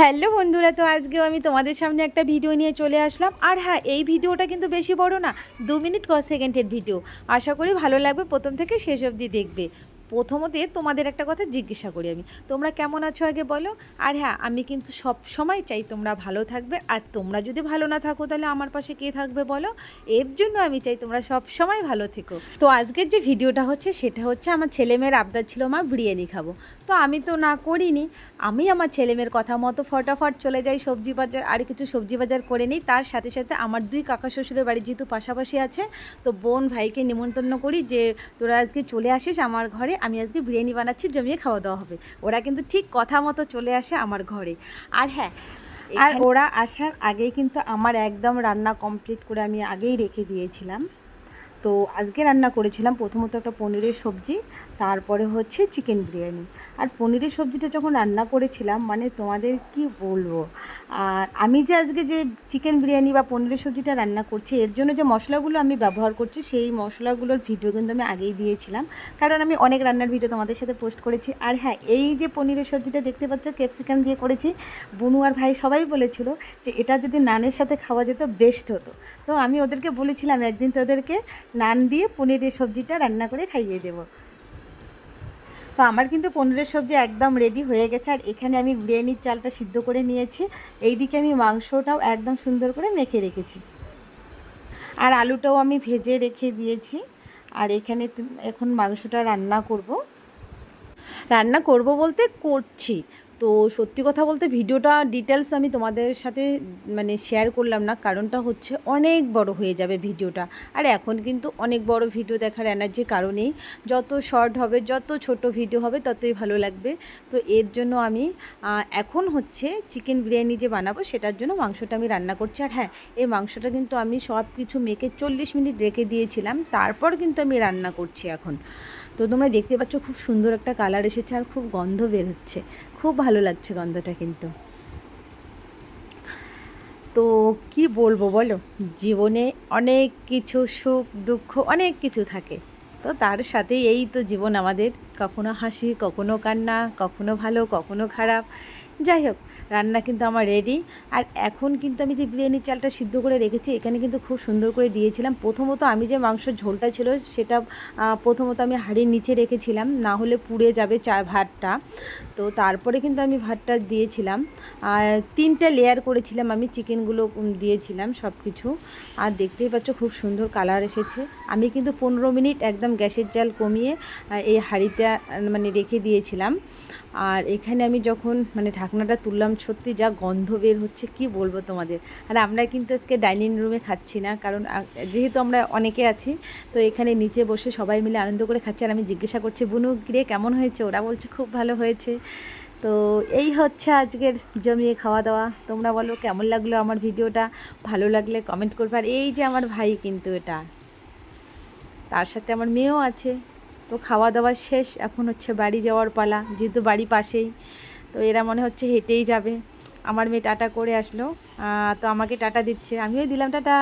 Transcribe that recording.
Hello বন্ধুরা, তো আজকেও আমি তোমাদের সামনে একটা ভিডিও নিয়ে চলে আসলাম। আর হ্যাঁ এই ভিডিওটা কিন্তু বেশি বড় না, দু মিনিট ক সেকেন্ডের ভিডিও। আশা করি ভালো লাগবে, প্রথম থেকে শেষ অবধি দেখবে। প্রথমতে তোমাদের একটা কথা জিজ্ঞাসা করি আমি। তোমরা কেমন আছো আগে বলো? আর হ্যাঁ আমি কিন্তু সব সময় চাই তোমরা ভালো থাকবে। আর তোমরা যদি ভালো না থাকো, তাহলে আমার পাশে কে থাকবে বলো? এর জন্য আমি চাই তোমরা সব সময় ভালো থেকো। তো আজকের যে ভিডিওটা হচ্ছে, সেটা হচ্ছে আমার ছেলেমেয়ের আবদার ছিল মা, বিরিয়ানি খাব। তো আমি তো না করিনি, আমি আমার ছেলেমেয়ের কথা মতো ফটাফট চলে যাই সবজি বাজার, আর কিছু সবজি বাজার করে নিই। তার সাথে সাথে আমার দুই কাকা শ্বশুরের বাড়ি যেহেতু পাশাপাশি আছে, তো বোন ভাইকে নিমন্ত্রণ করি যে, তোরা আজকে চলে আসিস আমার ঘরে আমি আজকে বিরিয়ানি বানাচ্ছি জমিয়ে খাওয়া দাওয়া হবে। ওরা কিন্তু ঠিক কথা মতো চলে আসে আমার ঘরে। আর হ্যাঁ আর ওরা আসার আগেই কিন্তু আমার একদম রান্না কমপ্লিট করে আমি আগেই রেখে দিয়েছিলাম। তো আজকে রান্না করেছিলাম প্রথমত একটা পনিরের সবজি, তারপরে হচ্ছে চিকেন বিরিয়ানি। আর পনিরের সবজিটা যখন রান্না করেছিলাম মানে তোমাদের কি বলব? আর আমি যে আজকে যে চিকেন বিরিয়ানি বা পনিরের সবজিটা রান্না করছি, এর জন্য যে মশলাগুলো আমি ব্যবহার করছি, সেই মশলাগুলোর ভিডিও কিন্তু আমি আগেই দিয়েছিলাম। কারণ আমি অনেক রান্নার ভিডিও তোমাদের সাথে পোস্ট করেছি। আর হ্যাঁ এই যে পনিরের সবজিটা দেখতে পাচ্ছ ক্যাপসিকাম দিয়ে করেছি। বুনু আর ভাই সবাই বলেছিল যে এটা যদি নানের সাথে খাওয়া যেত বেস্ট হতো। তো আমি ওদেরকে বলেছিলাম একদিন তো ওদেরকে নান দিয়ে পনিরের সবজিটা রান্না করে খাইয়ে দেবো। তো আমার কিন্তু পনিরের সবজি একদম রেডি হয়ে গেছে, আর এখানে আমি বিরিয়ানির চালটা সিদ্ধ করে নিয়েছি। এইদিকে আমি মাংসটাও একদম সুন্দর করে মেখে রেখেছি। আর আলুটাও আমি ভেজে রেখে দিয়েছি। আর এখানে এখন মাংসটা রান্না করব। রান্না করব বলতে করছি। তো সত্যি কথা বলতে ভিডিওটা ডিটেলস আমি তোমাদের সাথে মানে শেয়ার করলাম না, কারণটা হচ্ছে অনেক বড় হয়ে যাবে ভিডিওটা। আর এখন কিন্তু অনেক বড় ভিডিও দেখার এনার্জির কারণেই যত শর্ট হবে, যত ছোট ভিডিও হবে, ততই ভালো লাগবে। তো এর জন্য আমি এখন হচ্ছে চিকেন বিরিয়ানি যে বানাবো, সেটার জন্য মাংসটা আমি রান্না করছি। আর হ্যাঁ এই মাংসটা কিন্তু আমি সব কিছু মেখে চল্লিশ মিনিট রেখে দিয়েছিলাম। তারপর কিন্তু আমি রান্না করছি এখন। তো তোমরা দেখতে পাচ্ছ খুব সুন্দর একটা কালার এসেছে আর খুব গন্ধ বের হচ্ছে। খুব ভালো লাগছে গন্ধটা কিন্তু। তো কি বলব বলো? জীবনে অনেক কিছু সুখ, দুঃখ, অনেক কিছু থাকে। তো তার সাথে এই তো জীবন আমাদের। কখনো হাসি, কখনো কান্না, কখনো ভালো, কখনো খারাপ। যাই হোক, রান্না কিন্তু আমার রেডি আর এখন কিন্তু আমি যে বিরিয়ানির চালটা সিদ্ধ করে রেখেছি, এখানে কিন্তু খুব সুন্দর করে দিয়েছিলাম। প্রথমত আমি যে মাংসের ঝোলটা ছিল, সেটা প্রথমত আমি হাঁড়ির নিচে রেখেছিলাম, না হলে পুড়ে যাবে চা, ভাতটা। তো তারপরে কিন্তু আমি ভাতটা দিয়েছিলাম। আর তিনটে লেয়ার করেছিলাম আমি, চিকেনগুলো দিয়েছিলাম সব কিছু আর দেখতেই পাচ্ছ খুব সুন্দর কালার এসেছে। আমি কিন্তু পনেরো মিনিট একদম গ্যাসের জাল কমিয়ে এই হাঁড়িতে মানে রেখে দিয়েছিলাম। আর এখানে আমি যখন মানে ঢাকনাটা তুললাম, সত্যি যা গন্ধ বের হচ্ছে, কি বলব তোমাদের? আর আমরা কিন্তু আজকে ডাইনিং রুমে খাচ্ছি না, কারণ যেহেতু আমরা অনেকে আছি, তো এখানে নিচে বসে সবাই মিলে আনন্দ করে খাচ্ছি। আর আমি জিজ্ঞাসা করছি, বুনু, কিরে, কেমন হয়েছে? ওরা বলছে, খুব ভালো হয়েছে। তো এই হচ্ছে আজকের জমিয়ে খাওয়া দাওয়া। তোমরা বলো, কেমন লাগল আমার ভিডিওটা? ভালো লাগলে কমেন্ট করবে। আর এই যে আমার ভাই কিন্তু এটা, তার সাথে আমার মেয়েও আছে। তো খাওয়া দাওয়া শেষ, এখন হচ্ছে বাড়ি যাওয়ার পালা, যেহেতু বাড়ি পাশেই, তো এরা মনে হচ্ছে হেঁটেই যাবে। আমার মেয়ে টাটা করে আসলো তো আমাকে টাটা দিচ্ছে। আমিও দিলাম টাটা।